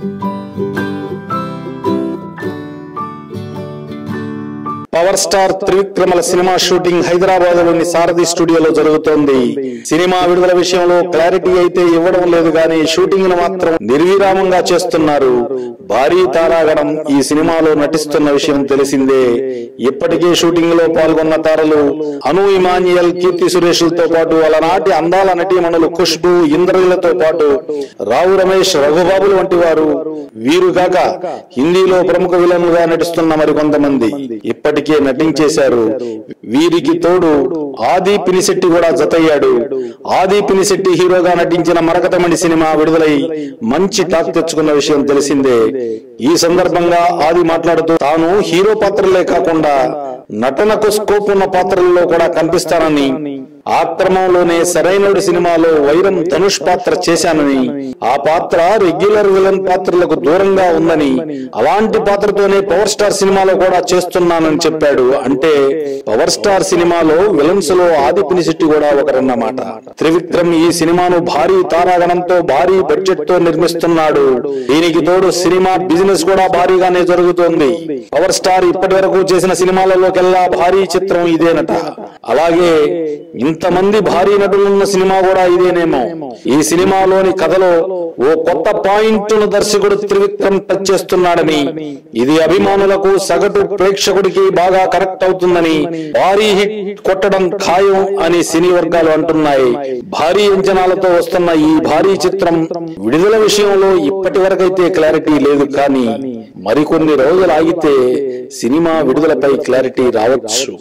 Thank you. Power star త్రివిక్రమల cinema shooting హైదరాబాద్లోని సారథి స్టూడియోలో జరుగుతోంది. సినిమా విడుదల విషయంలో క్లారిటీ అయితే ఇవ్వడం లేదు గానీ షూటింగ్ను మాత్రం నిర్విరామంగా చేస్తున్నారు. భారీ తారాగణం ఈ సినిమాలో నటిస్తున్న విషయం తెలిసిందే. ఇప్పటికే షూటింగ్లో పాల్గొన్న తారలు అను ఇమాన్యుయల్ కీర్తి సురేష్లతో పాటు అలనాటి అందాల నటీమణులు ఖుష్బు ఇంద్రలతో పాటు రావు రమేష్ రఘుబాబులు వంటి వారు వీరు కాక హిందీలో ప్రముఖ విలన్లుగా నటిస్తున్న మరికొంతమంది. ఇప్పటికీ నటించేశారు. వీరికి తోడు ఆది పినిశెట్టి కూడా జతయ్యాడు. ఆది పినిశెట్టి హీరోగా నటించిన మరకతమణి సినిమా విడుదలై మంచి టాక్ తెచ్చుకున్న విషయం తెలిసిందే. ఈ సందర్భంగా ఆది మాట్లాడుతూ తాను హీరో పాత్రలే కాకుండా నటనకు స్కోప్ ఉన్న పాత్రల్లో కూడా కనిపిస్తానని ఆ క్రమంలోనే సరైనడు సినిమాలో వైరం ధనుష్ పాత్ర చేశానని ఆ పాత్ర రెగ్యులర్ విలన్ పాత్రలకు దూరంగా ఉందని అలాంటి పాత్రతోనే పవర్ స్టార్ సినిమాలో కూడా చేస్తున్నానని చెప్పాడు. అంటే పవర్ స్టార్ సినిమాలో విలన్స్లో ఆదిపిని శెట్టి కూడా ఒకరన్నమాట. త్రివిక్రమ్ ఈ సినిమాను భారీ తారాగణంతో భారీ బడ్జెట్తో నిర్మిస్తున్నాడు. దీనికి తోడు సినిమా బిజినెస్ కూడా భారీగానే జరుగుతోంది. పవర్ స్టార్ ఇప్పటి వరకు చేసిన సినిమాలలోకెల్లా భారీ చిత్రం ఇదేనట. అలాగే ఇంతమంది భారీ నటులున్న సినిమా కూడా ఇదేనేమో. ఈ సినిమాలోని కథలో ఓ కొత్త పాయింట్ను దర్శకుడు త్రివిక్రమ్ టచ్ చేస్తున్నాడని ఇది అభిమానులకు సగటు ప్రేక్షకుడికి బాగా కనెక్ట్ అవుతుందని. భారీ హిట్ కొట్టడం ఖాయం అని సినీ వర్గాలు అంటున్నాయి. భారీ అంచనాలతో వస్తున్న ఈ భారీ చిత్రం విడుదల విషయంలో ఇప్పటి వరకైతే క్లారిటీ లేదు కానీ మరికొన్ని రోజులు ఆగితే సినిమా విడుదలపై క్లారిటీ రావచ్చు.